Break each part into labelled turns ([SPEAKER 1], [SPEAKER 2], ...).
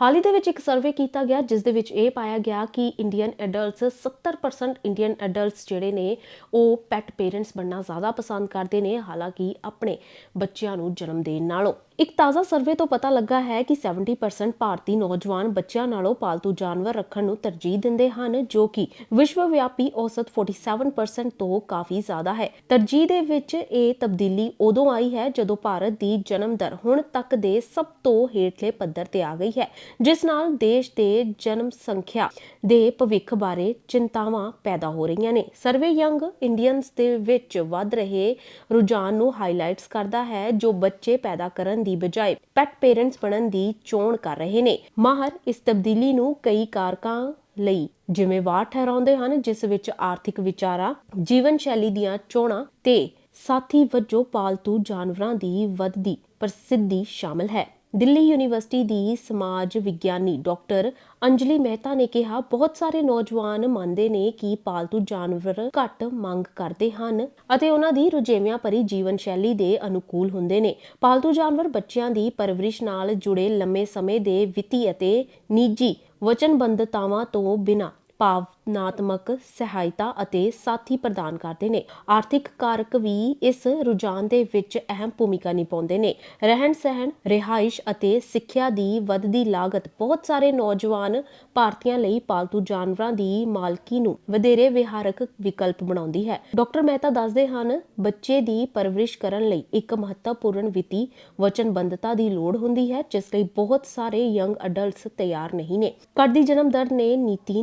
[SPEAKER 1] ਹਾਲ ਹੀ ਦੇ ਵਿੱਚ ਇੱਕ ਸਰਵੇ ਕੀਤਾ ਗਿਆ, ਜਿਸ ਦੇ ਵਿੱਚ ਇਹ ਪਾਇਆ ਗਿਆ ਕਿ ਇੰਡੀਅਨ ਐਡਲਟਸ 70% ਇੰਡੀਅਨ ਐਡਲਟਸ ਜਿਹੜੇ ਨੇ, ਉਹ ਪੈਟ ਪੇਰੈਂਟਸ ਬਣਨਾ ਜ਼ਿਆਦਾ ਪਸੰਦ ਕਰਦੇ ਨੇ, ਹਾਲਾਂਕਿ ਆਪਣੇ ਬੱਚਿਆਂ ਨੂੰ ਜਨਮ ਦੇਣ ਨਾਲੋਂ। ਇੱਕ ਤਾਜ਼ਾ ਸਰਵੇ ਤੋਂ ਪਤਾ ਲੱਗਾ ਹੈ ਕਿ 70% ਭਾਰਤੀ ਨੌਜਵਾਨ ਬੱਚਿਆਂ ਨਾਲੋਂ ਪਾਲਤੂ ਜਾਨਵਰ ਰੱਖਣ ਨੂੰ ਤਰਜੀਹ ਦਿੰਦੇ ਹਨ, ਜੋ ਕਿ ਵਿਸ਼ਵ ਵਿਆਪੀ ਔਸਤ 47% ਤੋਂ ਕਾਫੀ ਜ਼ਿਆਦਾ ਹੈ। ਤਰਜੀਹ ਦੇ ਵਿੱਚ ਇਹ ਤਬਦੀਲੀ ਉਦੋਂ ਆਈ ਹੈ ਜਦੋਂ ਭਾਰਤ ਦੀ ਜਨਮ ਦਰ ਹੁਣ ਤੱਕ ਦੇ ਸਭ ਤੋਂ ਹੇਠਲੇ ਪੱਧਰ ਤੇ ਆ ਗਈ ਹੈ। ਜਿਸ ਨਾਲ ਦੇਸ਼ ਦੇ ਜਨਮ ਸੰਖਿਆ ਦੇ ਭਵਿੱਖ ਬਾਰੇ ਚਿੰਤਾਵਾਂ ਪੈਦਾ ਹੋ ਰਹੀਆਂ ਨੇ। ਸਰਵੇ ਯੰਗ ਇੰਡੀਅਨਸ ਦੇ ਵਿੱਚ ਵੱਧ ਰਹੇ ਰੁਝਾਨ ਨੂੰ ਹਾਈਲਾਈਟਸ ਕਰਦਾ ਹੈ ਜੋ ਬੱਚੇ ਪੈਦਾ ਕਰਨ ਦੀ ਬਜਾਏ ਪੈਟ ਪੇਰੈਂਟਸ ਬਣਨ ਦੀ ਚੋਣ ਕਰ ਰਹੇ ਨੇ। ਮਾਹਰ ਇਸ ਤਬਦੀਲੀ ਨੂੰ ਕਈ ਕਾਰਕਾਂ ਲਈ ਜ਼ਿੰਮੇਵਾਰ ਠਹਿਰਾਉਂਦੇ ਹਨ, ਜਿਸ ਵਿੱਚ ਆਰਥਿਕ ਵਿਚਾਰਾਂ, ਜੀਵਨ ਸ਼ੈਲੀ ਦੀਆਂ ਚੋਣਾਂ ਤੇ ਸਾਥੀ ਵਜੋਂ ਪਾਲਤੂ ਜਾਨਵਰਾਂ ਦੀ ਵੱਧਦੀ ਪ੍ਰਸਿੱਧੀ ਸ਼ਾਮਲ ਹੈ। ਦਿੱਲੀ ਯੂਨੀਵਰਸਿਟੀ ਦੀ ਸਮਾਜ ਵਿਗਿਆਨੀ ਡਾਕਟਰ ਅੰਜਲੀ ਮਹਿਤਾ ਨੇ ਕਿਹਾ, ਬਹੁਤ ਸਾਰੇ ਨੌਜਵਾਨ ਮੰਨਦੇ ਨੇ ਕਿ ਪਾਲਤੂ ਜਾਨਵਰ ਘੱਟ ਮੰਗ ਕਰਦੇ ਹਨ ਅਤੇ ਉਹਨਾਂ ਦੀ ਰੁਝੇਵਿਆਂ ਭਰੀ ਜੀਵਨ ਸ਼ੈਲੀ ਦੇ ਅਨੁਕੂਲ ਹੁੰਦੇ ਨੇ। ਪਾਲਤੂ ਜਾਨਵਰ ਬੱਚਿਆਂ ਦੀ ਪਰਵਰਿਸ਼ ਨਾਲ ਜੁੜੇ ਲੰਮੇ ਸਮੇਂ ਦੇ ਵਿੱਤੀ ਅਤੇ ਨਿੱਜੀ ਵਚਨਬੰਧਤਾਵਾਂ ਤੋਂ ਬਿਨਾਂ ਭਾਵ ਭਾਵਨਾਤਮਕ ਸਹਾਇਤਾ ਅਤੇ ਸਾਥੀ ਪ੍ਰਦਾਨ ਕਰਦੇ ਨੇ। ਆਰਥਿਕ ਕਾਰਕ ਵੀ ਇਸ ਰੁਝਾਨ ਦੇ ਵਿੱਚ ਅਹਿਮ ਭੂਮਿਕਾ ਨਿਭਾਉਂਦੇ ਨੇ। ਰਹਿਣ ਸਹਿਣ ਰਿਹਾਇਸ਼ ਅਤੇ ਸਿੱਖਿਆ ਦੀ ਵੱਧਦੀ ਲਾਗਤ ਬਹੁਤ ਸਾਰੇ ਨੌਜਵਾਨ ਭਾਰਤੀਆਂ ਲਈ ਪਾਲਤੂ ਜਾਨਵਰਾਂ ਦੀ ਮਾਲਕੀ ਨੂੰ ਵਧੇਰੇ ਵਿਹਾਰਕ ਵਿਕਲਪ ਬਣਾਉਂਦੀ ਹੈ। ਡਾਕਟਰ ਮਹਿਤਾ ਦੱਸਦੇ ਹਨ, ਬੱਚੇ ਦੀ ਪਰਵਰਿਸ਼ ਕਰਨ ਲਈ ਇੱਕ ਮਹੱਤਵਪੂਰਨ ਵਿੱਤੀ ਵਚਨਬੰਧਤਾ ਦੀ ਲੋੜ ਹੁੰਦੀ ਹੈ, ਜਿਸ ਲਈ ਬਹੁਤ ਸਾਰੇ ਯੰਗ ਅਡਲਟਸ ਤਿਆਰ ਨਹੀਂ ਨੇ। ਘਟਦੀ ਜਨਮ ਦਰ ਨੇ ਨੀਤੀ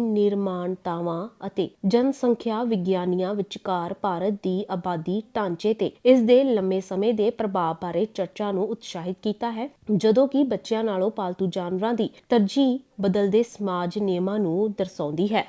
[SPEAKER 1] ਨਿਰਮਾਣਤਾਵਾਂ ਅਤੇ ਜਨਸੰਖਿਆ ਵਿਗਿਆਨੀਆਂ ਵਿਚਕਾਰ ਭਾਰਤ ਦੀ ਆਬਾਦੀ ਢਾਂਚੇ ਤੇ ਇਸ ਦੇ ਲੰਮੇ ਸਮੇਂ ਦੇ ਪ੍ਰਭਾਵ ਬਾਰੇ ਚਰਚਾ ਨੂੰ ਉਤਸ਼ਾਹਿਤ ਕੀਤਾ ਹੈ, ਜਦੋਂ ਕਿ ਬੱਚਿਆਂ ਨਾਲੋਂ ਪਾਲਤੂ ਜਾਨਵਰਾਂ ਦੀ ਤਰਜੀਹ ਬਦਲਦੇ ਸਮਾਜ ਨਿਯਮਾਂ ਨੂੰ ਦਰਸਾਉਂਦੀ ਹੈ।